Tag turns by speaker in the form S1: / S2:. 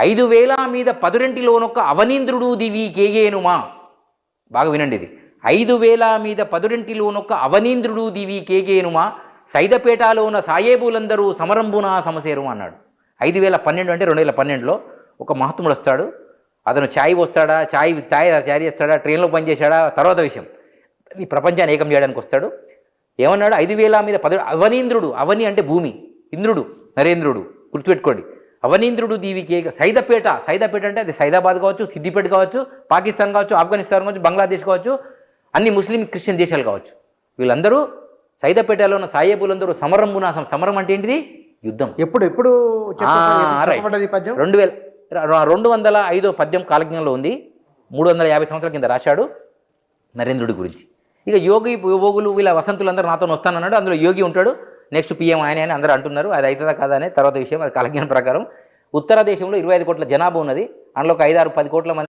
S1: ఐదు వేల మీద పదురెంటిలోనొక్క అవనీంద్రుడు దివి కేయేనుమా బాగా వినండి ఇది. ఐదు వేల మీద పదురెంటిలోనొక్క అవనీంద్రుడు దివి కేకేనుమా సైదపేటలో ఉన్న సాయేబులందరూ సమరంబున సమసేరు అన్నాడు. ఐదు వేల పన్నెండు అంటే రెండు వేల పన్నెండులో ఒక మహాత్ముడు వస్తాడు. అతను ఛాయ్ వస్తాడా ఛాయ్ ఛాయ్ తయారు చేస్తాడా ట్రైన్లో పనిచేశాడా తర్వాత విషయం. ఈ ప్రపంచాన్ని ఏకం చేయడానికి వస్తాడు. ఏమన్నాడు? ఐదు వేల మీద పది అవనీంద్రుడు అవని అంటే భూమి ఇంద్రుడు నరేంద్రుడు గుర్తుపెట్టుకోండి. అవనీంద్రుడు దీవికి సైదాపేట సైదాపేట అంటే అది సైదాబాద్ కావచ్చు సిద్దిపేట కావచ్చు పాకిస్తాన్ కావచ్చు ఆఫ్ఘనిస్తాన్ కావచ్చు బంగ్లాదేశ్ కావచ్చు అన్ని ముస్లిం క్రిస్టియన్ దేశాలు కావచ్చు. వీళ్ళందరూ సైదాపేటలో ఉన్న సాయేబులందరూ సమరంబున సమరం అంటే ఏంటిది? యుద్ధం.
S2: ఎప్పుడు ఎప్పుడు
S1: రెండు వేల రెండు వందల ఐదో పద్యం కాలజ్ఞంలో ఉంది. మూడు వందల యాభై సంవత్సరాల కింద రాశాడు నరేంద్రుడి గురించి. ఇక యోగి యోగులు వీళ్ళ వసంతులందరూ నాతో వస్తానన్నాడు. అందులో యోగి ఉంటాడు. నెక్స్ట్ పిఎం ఆయన అని అందరూ అంటున్నారు. అది అవుతుందా కాదా అనే తర్వాత విషయం అది కాలజ్ఞానం ప్రకారం. ఉత్తర దేశంలో ఇరవై ఐదు కోట్ల జనాభా ఉన్నది. అందులో ఒక ఐదారు పది కోట్ల మంది